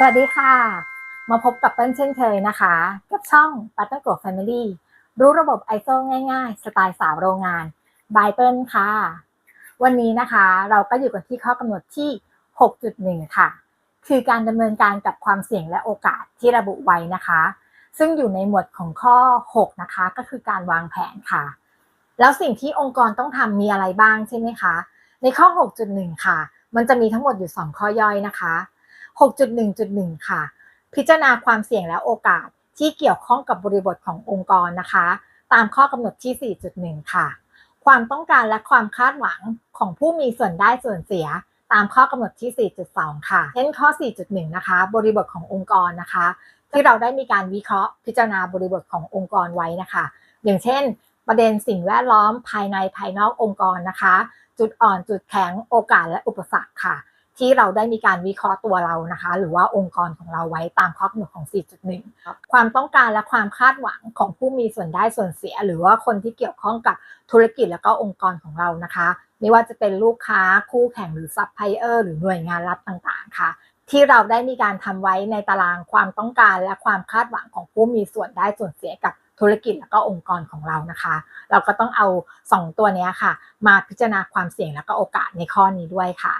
สวัสดีค่ะ มาพบกับเปิ้ลเช่นเคยนะคะ กับช่อง p a t t e r g r o w Family รู้ระบบ ISO ง่ายๆ สไตล์สาวโรงงานบายเปิ้ลค่ะ วันนี้นะคะเราก็อยู่กันที่ข้อกำหนดที่ 6.1 ค่ะ คือการดำเนินการกับความเสี่ยงและโอกาสที่ระบุไว้นะคะ ซึ่งอยู่ในหมวดของข้อ 6 นะคะ ก็คือการวางแผนค่ะ แล้วสิ่งที่องค์กรต้องทำมีอะไรบ้างใช่ไหมคะ ในข้อ 6.1 ค่ะ มันจะมีทั้งหมดอยู่ 2 ข้อย่อยนะคะ 6.1.1 ค่ะ พิจารณาความเสี่ยงและโอกาสที่เกี่ยวข้องกับบริบทขององค์กรนะคะ ตามข้อกำหนดที่ 4.1 ค่ะ ความต้องการและความคาดหวังของผู้มีส่วนได้ส่วนเสีย ตามข้อกำหนดที่ 4.2 ค่ะเช่นข้อ 4.1 นะคะ บริบทขององค์กรนะคะ ที่เราได้มีการวิเคราะห์ พิจารณาบริบทขององค์กรไว้นะคะ อย่างเช่น ประเด็นสิ่งแวดล้อมภายในภายนอกองค์กรนะคะ จุดอ่อนจุดแข็งโอกาสและอุปสรรคค่ะ ที่เราได้มีการวิเคราะห์ตัวเรานะคะ หรือว่าองค์กรของเราไว้ตามข้อกำหนดของ 4.1 ความต้องการและความคาดหวังของผู้มีส่วนได้ส่วนเสีย หรือว่าคนที่เกี่ยวข้องกับธุรกิจแล้วก็องค์กรของเรานะคะ ไม่ว่าจะเป็นลูกค้าคู่แข่งหรือซัพพลายเออร์หรือหน่วยงานรัฐต่างๆค่ะที่เราได้มีการทำไว้ในตารางความต้องการและความคาดหวังของผู้มีส่วนได้ส่วนเสียกับธุรกิจแล้วก็องค์กรของเรานะคะ เราก็ต้องเอา 2 ตัวเนี้ยค่ะ มาพิจารณาความเสี่ยงแล้วก็โอกาสในข้อนี้ด้วยค่ะ